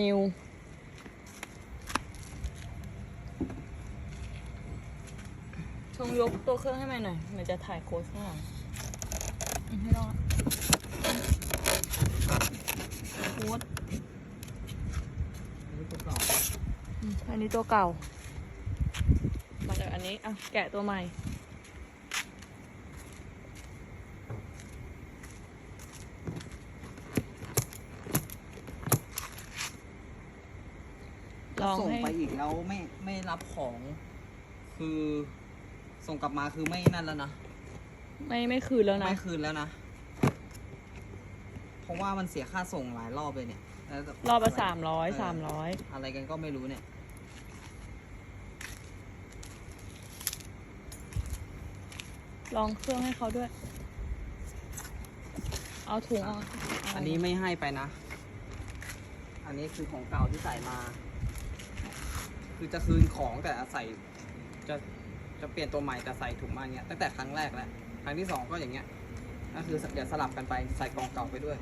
นิว ชงยกตัวเครื่องให้ใหม่หน่อยเดี๋ยวจะถ่ายโค้ดข้างหลังอืมให้ลองละโค้ดนี่ตัวเก่าอืมอันนี้ตัวเก่า มาจากอันนี้ อะ แกะตัวใหม่ ลองส่งให้ไปอีกแล้วไม่ไม่รับของ คือส่งกลับมาคือไม่นั่นแล้วนะไม่ไม่คืนแล้วนะ ไม่คืนแล้วนะ เพราะว่ามันเสียค่าส่งหลายรอบเลยเนี่ยแล้วแบบรอบละสามร้อยเสามร้อยอะไรกันก็ไม่รู้เนี่ย ลองเครื่องให้เขาด้วย เอาถุงออกอันนี้ไม่ให้ไปนะ อันนี้คือของเก่าที่ใส่มา คือจะคืนของแต่ใส่จะจะเปลี่ยนตัวใหม่แต่ใส่ถุงมาอย่างเงี้ยตั้งแต่ครั้งแรกแล้วครั้งที่สองก็อย่างเงี้ยก็คือเดี๋ยวสลับกันไปใส่กล่องเก่าไปด้วย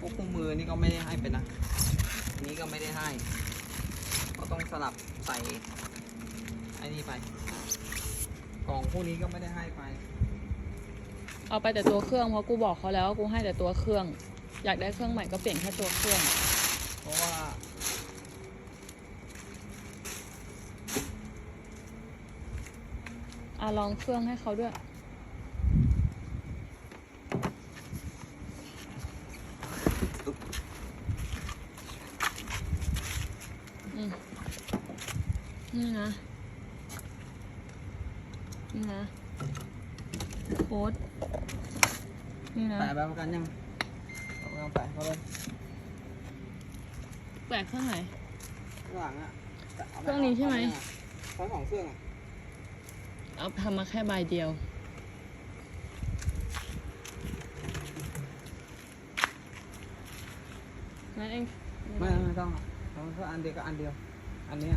พวกคู่มือนี่ก็ไม่ได้ให้ไปนะอันนี้ก็ไม่ได้ให้ก็ต้องสลับใส่ไอ้นี่ไปกล่องพวกนี้ก็ไม่ได้ให้ไป เอาไปแต่ตัวเครื่องเพราะกูบอกเขาแล้วว่ากูให้แต่ตัวเครื่อง อยากได้เครื่องใหม่ก็เปลี่ยนแค่ตัวเครื่อง เพราะว่า อะลองเครื่องให้เขาด้วย อืมนี่นะ นี่นะโค้ดนี่นะแปะแบบประกันยังเอาไปเอาแปะเขาเลย แปะ เครื่องไหน ข้างหลังอะแปะาปเครื่องนี้ใช่ไหม ทั้งสองเครื่องอะเอาทำมาแค่ใบเดียว นั่นเอง ไม่ไม่ต้องอะเอาแค่อันเดียวกับอันเดียว อันเนี้ย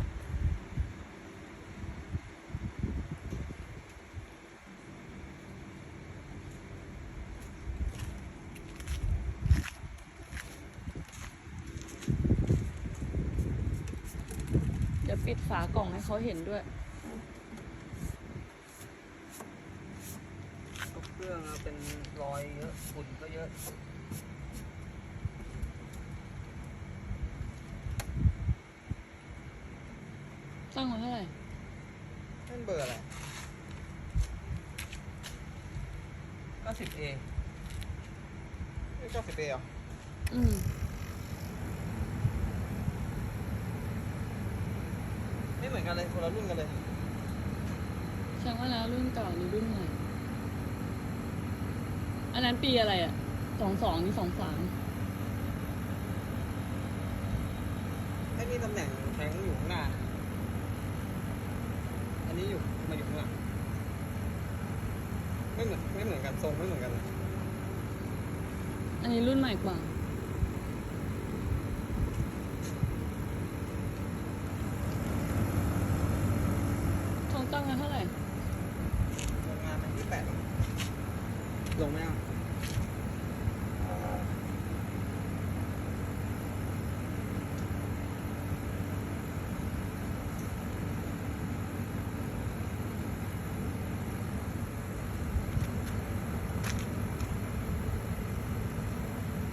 ปิดฝากล่องให้เขาเห็นด้วยทุกเครื่องอะเป็นรอยเยอะฝุ่นก็เยอะ ตั้งไว้เท่าไหร่ นั่นเบอร์อะไรเก้าสิบเอเก้าสิบเอเหรอ อืม ไม่เหมือนกันเลยคนละรุ่นกันเลย แสดงว่าแล้วรุ่นเก่าหรือรุ่นใหม่ อันนั้นปีอะไรอะ สองสองนี่สองสามไอ้นี่ตำแหน่งแทงอยู่ข้างหน้า อันนี้อยู่มาอยู่ข้างหลัง ไม่เหมือนไม่เหมือนกันทรงไม่เหมือนกันเลย อันนี้รุ่นใหม่กว่า ทอ งตั้งไว้เท่าไหร่ โรงงานมันที่แปดลงไหมอะ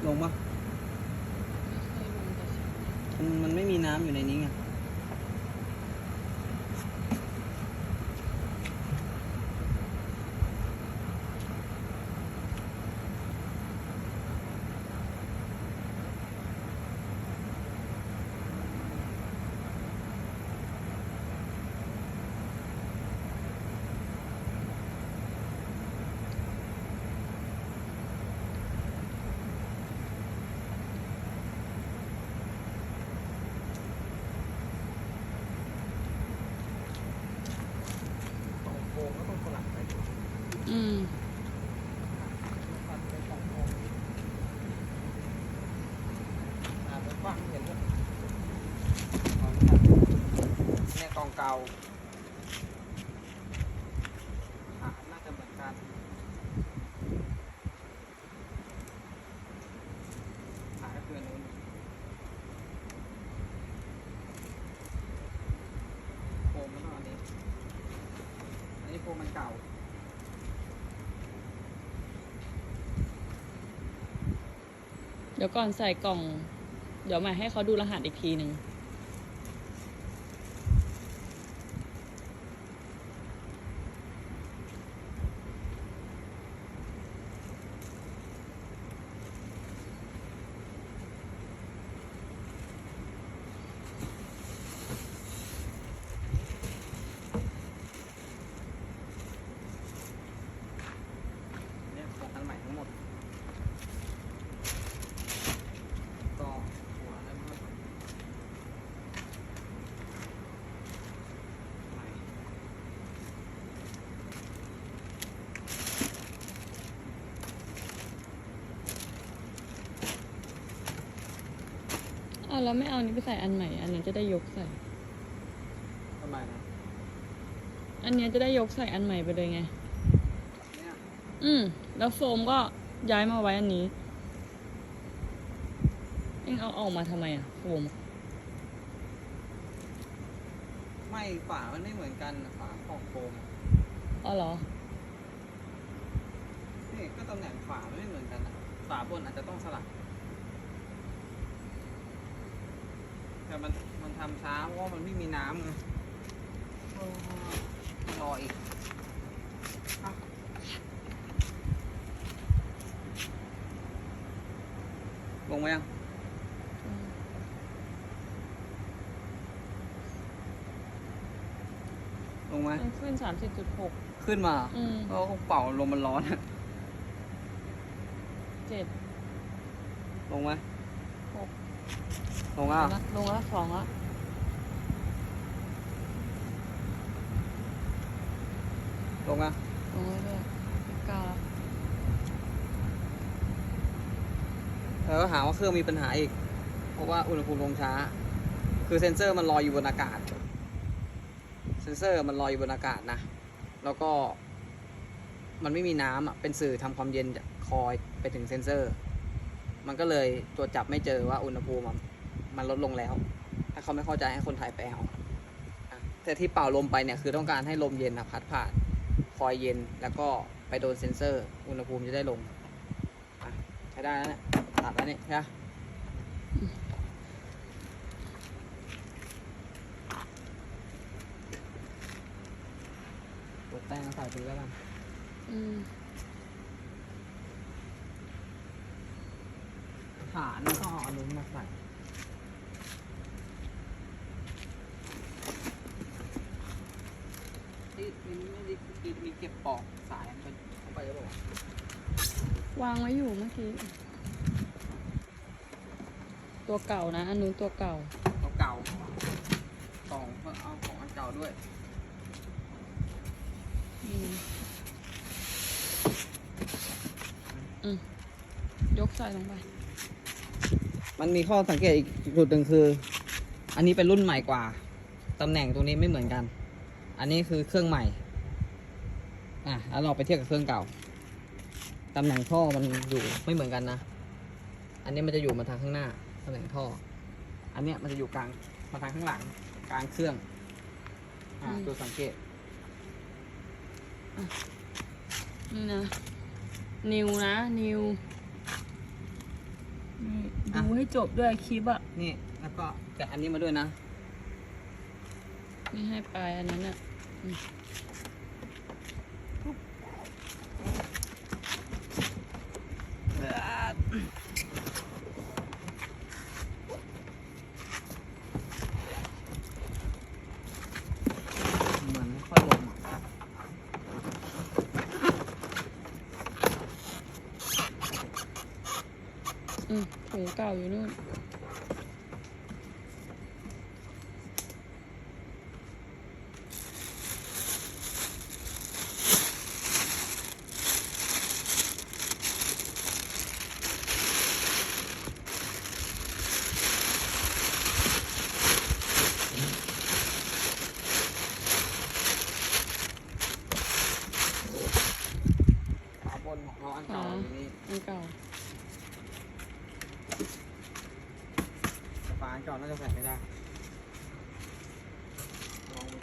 ลงปะมันมันไม่มีน้ำอยู่ในนี้ไงของโฟมก็ต้องสลับไปอืมอ่าเป็นกว้างเห็นด้วยเนี่ยกองเก่าอะน่าจะเหมือนกัน เก่าเดี๋ยวก่อนใส่กล่อง เดี๋ยวใหม่ให้เขาดูรหัสอีกทีหนึ่ง เนี่ยของอันใหม่ทั้งหมด ก็หัวแล้วก็ใหม่ อ้าวแล้วไม่เอาอันนี้ไปใส่อันใหม่ อันนั้นจะได้ยกใส่ ทำไมนะอันเนี้ยจะได้ยกใส่อันใหม่ไปเลยไง เนี่ยอืม แล้วโฟมก็ย้ายมาไว้อันนี้ เอ็งเอาออกมาทำไมอะโฟมอะไม่ฝามันไม่เหมือนกันนะฝาของโฟมอะอ๋อเหรอ นี่ก็ตำแหน่งฝามันไม่เหมือนกันนะฝาบนอาจจะต้องสลัก แต่มันมันทำช้าเพราะว่ามันไม่มีน้ำไงโอ้รออีกอะลงไหมยังลงไหมมันขึ้นสามสิบจุดหกขึ้นมาอืมก็เป่าลมมันร้อนเจ็ดลงไหมหก ลงอะลงละสองละลงอะลงเรื่อยๆเก้าละแล้วก็หาว่าเครื่องมีปัญหาอีก เพราะว่าอุณหภูมิลงช้า คือเซ็นเซอร์มันลอยอยู่บนอากาศ เซ็นเซอร์มันลอยอยู่บนอากาศนะ แล้วก็ มันไม่มีน้ำอะ เป็นสื่อทำความเย็นจากคอยไปถึงเซ็นเซอร์ มันก็เลยตรวจจับไม่เจอว่าอุณหภูมิอะ มันลดลงแล้ว ถ้าเขาไม่เข้าใจให้คนไทยไปเอาอะแต่ที่เป่าลมไปเนี่ยคือต้องการให้ลมเย็นนะพัดผ่านคอยเย็นแล้วก็ไปโดนเซ็นเซอร์ อุณหภูมิจะได้ลงอะใช้ได้แล้วเนี่ยตัดแล้วเนี่ยใช่ไหมตัวแป้งก็ใส่ไปแล้วกันอืมฐานแล้วก็เอาอันนู้นมาใส่ที่มีไม่ได้มีมีเก็บปอกสายมันเข้าไปแล้วบอกว่าวางไว้อยู่เมื่อกี้ ตัวเก่านะ อันนู้นตัวเก่าาเก่าๆของเอาของอันเก่าด้วย อืมอืมยกใส่ลงไป มันมีข้อสังเกตอีกจุดหนึ่งคือ อันนี้เป็นรุ่นใหม่กว่า ตำแหน่งตรงนี้ไม่เหมือนกัน อันนี้คือเครื่องใหม่ อะแล้วเราไปเทียบกับเครื่องเก่าตำแหน่งท่อมันอยู่ไม่เหมือนกันนะ อันนี้มันจะอยู่มาทางข้างหน้าตำแหน่งท่อ อันเนี้ยมันจะอยู่กลางมาทางข้างหลัง กลางเครื่อง อ่าอืมตัวสังเกต นี่นะ นิวนะนิวนี่อะ ดูให้จบด้วยคลิปอะนี่แล้วก็แกะอันนี้มาด้วยนะ ไม่ให้ไปอันนั้นอะอืม เหมือนไม่ค่อยลงอะ อืมถุงเก่า อยู่นู่น ฝาบนของเราอันเก่าอยู่นี่ อันเก่า แต่ฝาอันเก่าน่าจะใส่ไม่ได้ลองดู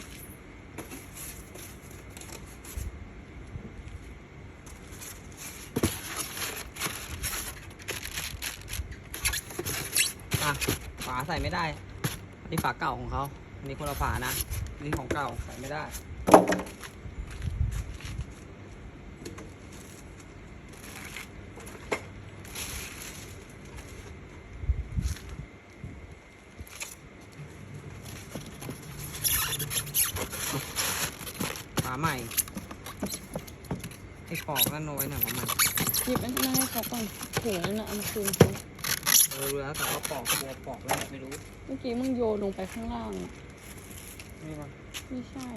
อะฝาใส่ไม่ได้อันนี้ฝาเก่าของเขาอันนี้คนละฝานะอันนี้ของเก่าใส่ไม่ได้ฝาใหม่ไอ้ปอกนั่นเอาไว้หน่อยของมันหยิบอันนั้นให้เขาก่อนถุงนั่นน่ะเอามาคืนเขาเออ รู้แล้วแต่ว่าปอกตัวปอกแล้วไม่รู้เมื่อกี้มึงโยนลงไปข้างล่างอะนี่มันไม่ใช่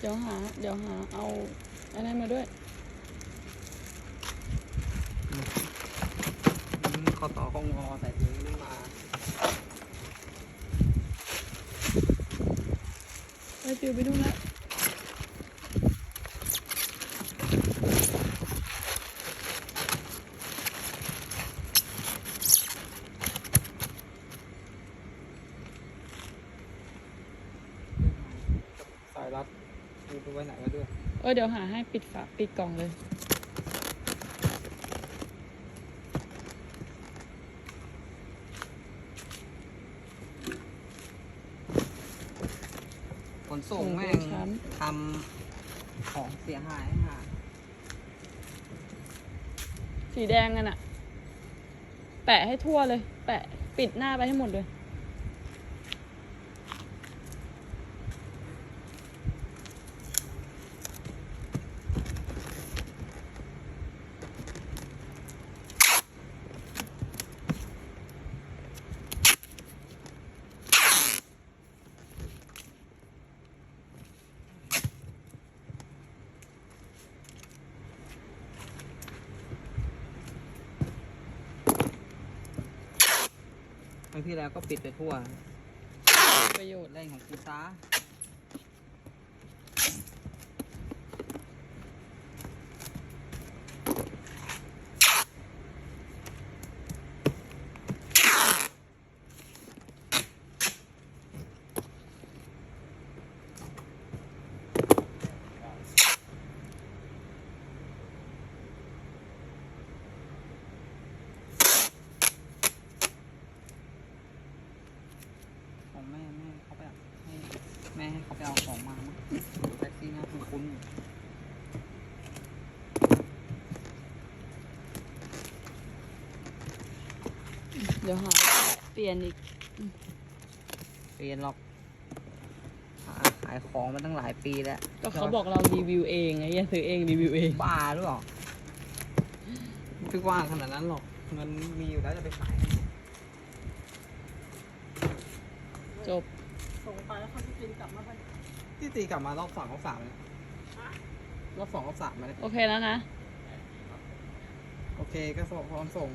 เดี๋ยวหา เดี๋ยวหาเอาอันนั้นมาด้วยคอต่อคงงอใส่ถุงนี้มาไปฟิวไปดูนะ สายรัด ดูไปไว้ไหนก็ด้วยเออเดี๋ยวหาให้ปิดฝาปิดกล่องเลย ขนส่งโอ้โหแม่งช้ทำของเสียหายค่ะ สีแดงกันอะแปะให้ทั่วเลย แปะปิดหน้าไปให้หมดเลย ครั้งที่แล้วก็ปิดไปทั่ว ประโยชน์แรงของกูซาของแม่แม่เขาไปเอาให้แม่ให้เขาไปเอาของมามั้งแท็กซี่น่าคุ้นๆอยู่ เดี๋ยวหาเปลี่ยนอีก เปลี่ยนหรอกหาขายของมาตั้งหลายปีแล้วก็เขาบอกเรารีวิวเองไงอย่าซื้อเองรีวิวเองบ้าหรือเปล่าไม่กว้างขนาดนั้นหรอกเงินมีอยู่แล้วจะไปขายจบส่งไปแล้วเขาจะกินกลับมาไปที่ตีกลับมารอบสองรอบสามเนี่ยรอบสองรอบสามมาเลยโอเคแล้วนะ โอเคก็ส่งพร้อมส่ง